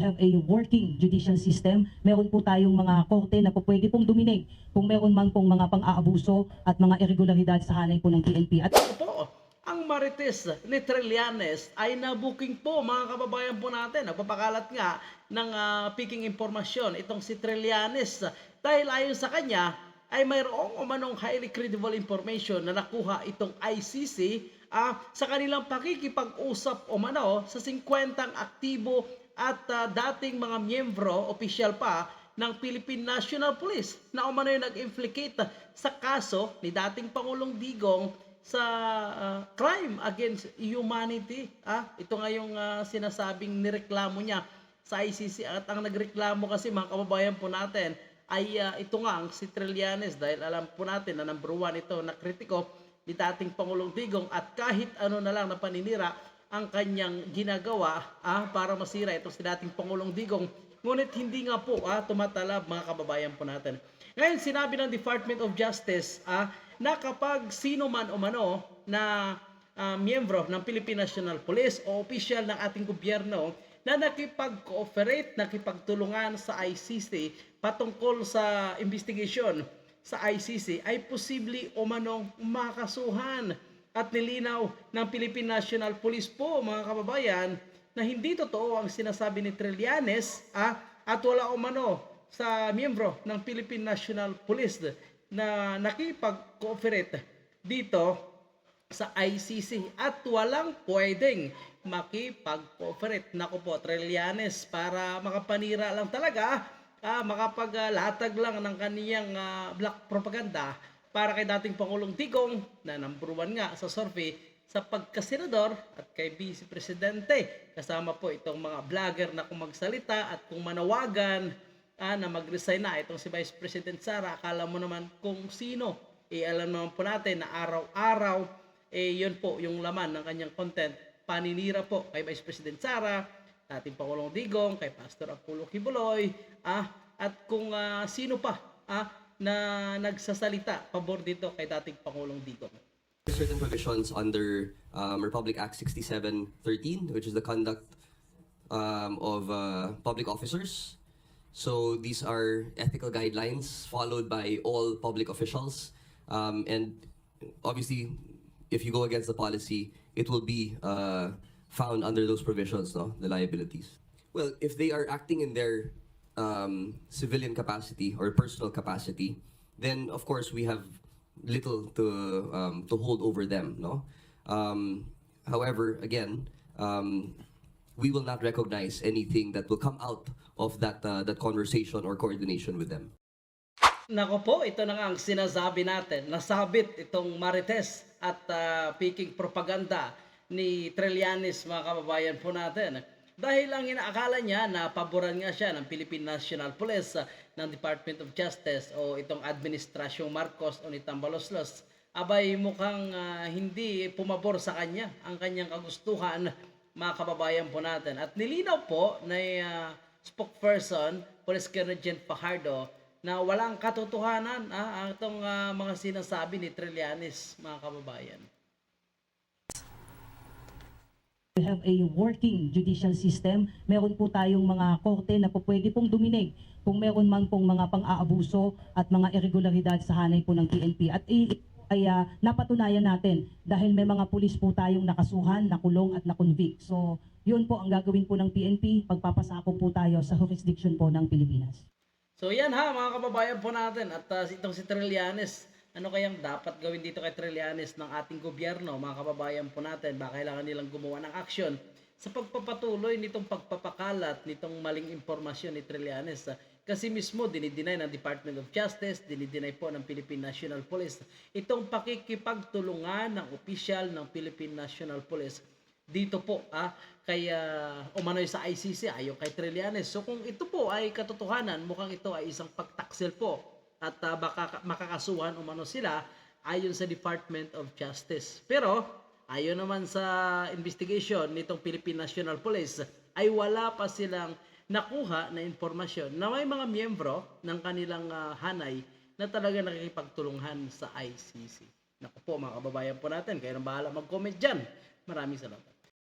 have a working judicial system. Meron po tayong mga korte na po pwede pong duminig kung meron man pong mga pang-aabuso at mga irregularidad sa hanay po ng PNP. At Ito po, ang Marites ni Trillanes ay nabuking po mga kababayan po natin. Nagpapakalat nga ng ah, peaking impormasyon itong si Trillanes dahil ayon sa kanya ay mayroong umanong highly credible information na nakuha itong ICC ah, sa kanilang pakikipag-usap umano sa 50 aktibo at ah, dating mga miyembro, opisyal pa, ng Philippine National Police na umano yung nag-implicate sa kaso ni dating Pangulong Digong sa ah, crime against humanity. Ah, ito nga yung ah, sinasabing nireklamo niya sa ICC at ang nagreklamo kasi mga kababayan po natin ay ah, ito nga ang si Trillanes dahil alam po natin na number one ito na kritiko ni dating Pangulong Digong. At kahit ano na lang na paninira ang kanyang ginagawa ah, para masira itong si dating Pangulong Digong. Ngunit hindi nga po ah, tumatalab mga kababayan po natin. Ngayon sinabi ng Department of Justice ah, na kapag sino man umano na ah, miyembro ng Philippine National Police o opisyal ng ating gobyerno na nakipag-cooperate, nakipagtulungan sa ICC patungkol sa investigation sa ICC ay posible umanong makasuhan at nilinaw ng Philippine National Police po mga kababayan na hindi totoo ang sinasabi ni Trillanes ah, at wala umano sa miyembro ng Philippine National Police na nakipag-cooperate dito sa ICC at walang pwedeng makipag-cooperate. Naku po, Trillanes, para makapanira lang talaga, ah, makapaglatag lang ng kaniyang ah, black propaganda para kay dating Pangulong Digong na number one nga sa survey sa pagkasenador at kay Vice Presidente. Kasama po itong mga vlogger na kung magsalita at kung manawagan ah, na mag-resign na itong si Vice President Sara. Akala mo naman kung sino. Eh, alam naman po natin na araw-araw, eh, yun po yung laman ng kanyang content. Paninira po kay Vice President Sara, dating Pangulong Digong, kay Pastor Apollo Kibuloy, ah, at kung ah, sino pa ah, na nagsasalita pabor dito kay dating Pangulong Digong. certain provisions under um, Republic Act 6713, which is the conduct um, of uh, public officers. So these are ethical guidelines followed by all public officials. Um, and obviously, if you go against the policy, it will be uh, found under those provisions, no? the liabilities. Well, if they are acting in their um, civilian capacity or personal capacity, then of course we have little to um, to hold over them. No. Um, however, again, um, we will not recognize anything that will come out of that uh, that conversation or coordination with them. Nako po, ito na nga ang sinasabi natin. Nasabit itong Marites at ah, peking propaganda ni Trillanes mga kababayan po natin. Dahil ang inaakala niya na paboran nga siya ng Philippine National Police, ah, ng Department of Justice o itong Administrasyong Marcos o ni Tambaloslos, abay mukhang ah, hindi pumabor sa kanya ang kanyang kagustuhan mga kababayan po natin. At nilinaw po na ah, spokesperson, Police Colonel Jen Fajardo, na walang katotohanan ah, ang itong ah, mga sinasabi ni Trillanes, mga kababayan. We have a working judicial system. Meron po tayong mga korte na po pwede pong duminig kung meron man pong mga pang-aabuso at mga irregularidad sa hanay po ng PNP. At ay ah, napatunayan natin dahil may mga pulis po tayong nakasuhan, nakulong at nakonvict. So, yun po ang gagawin po ng PNP, pagpapasako po tayo sa jurisdiction po ng Pilipinas. So yan ha mga kababayan po natin at ah, itong si Trillanes, ano kayang dapat gawin dito kay Trillanes ng ating gobyerno mga kababayan po natin? Ba kailangan nilang gumawa ng aksyon sa pagpapatuloy nitong pagpapakalat nitong maling impormasyon ni Trillanes. Kasi mismo dinideny ng Department of Justice, dinideny po ng Philippine National Police itong pakikipagtulungan ng opisyal ng Philippine National Police dito po ah kaya umano'y sa ICC ayon kay Trillanes. So kung ito po ay katotohanan, mukhang ito ay isang pagtaksil po at ah, baka makakasuhan umano sila ayon sa Department of Justice. Pero ayon naman sa investigation nitong Philippine National Police ay wala pa silang nakuha na impormasyon na may mga miyembro ng kanilang ah, hanay na talaga nakikipagtulungan sa ICC. Naku po mga kababayan po natin, kayo nang bahala mag-comment dyan. Maraming salamat.